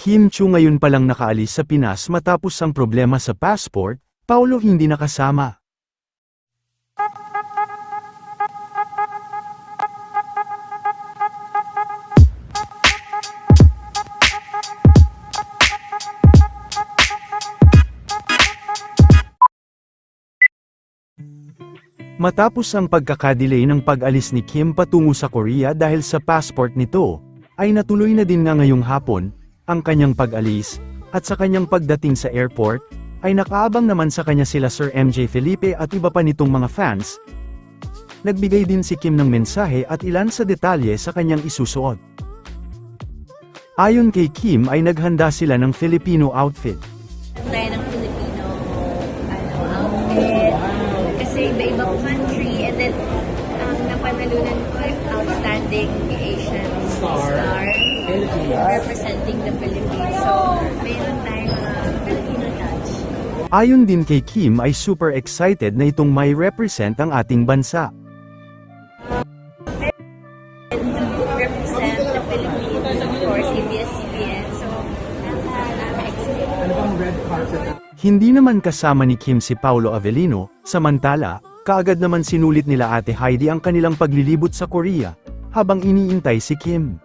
Kim Chu ngayon palang nakaalis sa Pinas matapos ang problema sa passport, Paulo hindi nakasama. Matapos ang pagkakadelay ng pag-alis ni Kim patungo sa Korea dahil sa passport nito, ay natuloy na din nga ngayong hapon, ang kanyang pag-alis, at sa kanyang pagdating sa airport, ay nakaabang naman sa kanya sila Sir MJ Felipe at iba pa nitong mga fans. Nagbigay din si Kim ng mensahe at ilan sa detalye sa kanyang isusuot. Ayon kay Kim ay naghanda sila ng Filipino outfit. tayo ng Filipino ano, outfit. Kasi iba-iba country. And then, ang napanalunan ko ay outstanding Asian star. Representing the Philippines. So, mayroon tayong uh, Filipino touch. Ayon din kay Kim ay super excited na itong may represent ang ating bansa. Naka-excited. Hindi naman kasama ni Kim si Paulo Avellino, samantala, kaagad naman sinulit nila ate Heidi ang kanilang paglilibot sa Korea, habang iniintay si Kim.